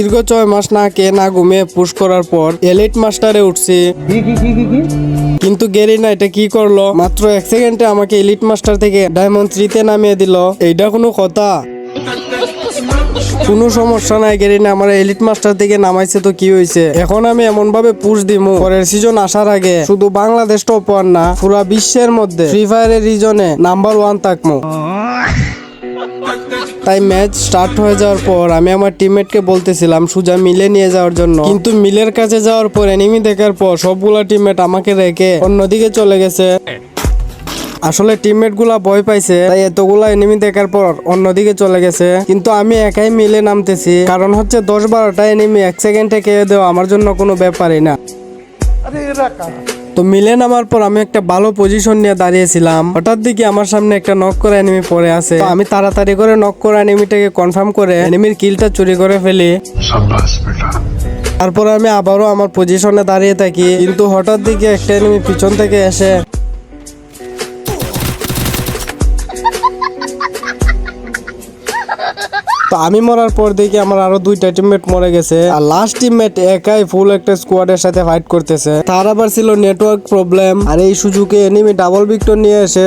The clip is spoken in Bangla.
দীর্ঘ ছয় মাস না কে না ঘুমিয়ে পুশ করার পর এলিট মাস্টারে উঠছি। কিন্তু গেরিনা এটা কি করল? মাত্র এক সেকেন্ডে আমাকে এলিট মাস্টার থেকে ডায়মন্ড থ্রিতে নামিয়ে দিল। এইটা কোনো কথা? কোনো সমস্যা নাই গেরিনা আমার এলিট মাস্টার থেকে নামাইছে তো কি হয়েছে এখন আমি এমন ভাবে পুশ দিমু। পরের সিজন আসার আগে শুধু বাংলাদেশ টপ ওয়ান না পুরা বিশ্বের মধ্যে ফ্রি ফায়ারের রিজনে নাম্বার ওয়ান থাকমু। তাই ম্যাচ স্টার্ট হয়ে যাওয়ার পর আমি আমার টিমমেটকে বলতেছিলাম, সুজা, মিলে নিয়ে যাওয়ার জন্য। কিন্তু মিলের কাছে যাওয়ার পর এনিমি দেখার পর সবগুলা টিমমেট আমাকে রেখে অন্যদিকে চলে গেছে। আসলে টিমমেটগুলা ভয় পাইছে, তাই এতগুলা এনিমি দেখার পর অন্যদিকে চলে গেছে। কিন্তু আমি একাই মিলে নামতেছি, কারণ হচ্ছে দশ বারোটা এনিমি এক সেকেন্ডে খেয়ে দেওয়া আমার জন্য কোনো ব্যাপারই না। তো মিলে নামার পর আমি একটা ভালো পজিশন নিয়ে দাঁড়িয়েছিলাম। হঠাৎ দিকে আমার সামনে একটা নক করা এনিমি পড়ে আছে। আমি তাড়াতাড়ি করে নক করা এনিমিটাকে কনফার্ম করে এনিমির কিলটা চুরি করে ফেলি। তারপরে আমি আবারও আমার পজিশনে দাঁড়িয়ে থাকি। কিন্তু হঠাৎ দিকে একটা এনিমি পিছন থেকে এসে তো আমি মরার পর দেখি আমার আরও দুইটা টিমমেট মরে গেছে। আর লাস্ট টিমমেট একাই ফুল একটা স্কোয়াডের সাথে ফাইট করতেছে। তার আবার ছিল নেটওয়ার্ক প্রবলেম আর এই সুযোগে এনিমি ডাবল ভিক্টর নিয়ে এসে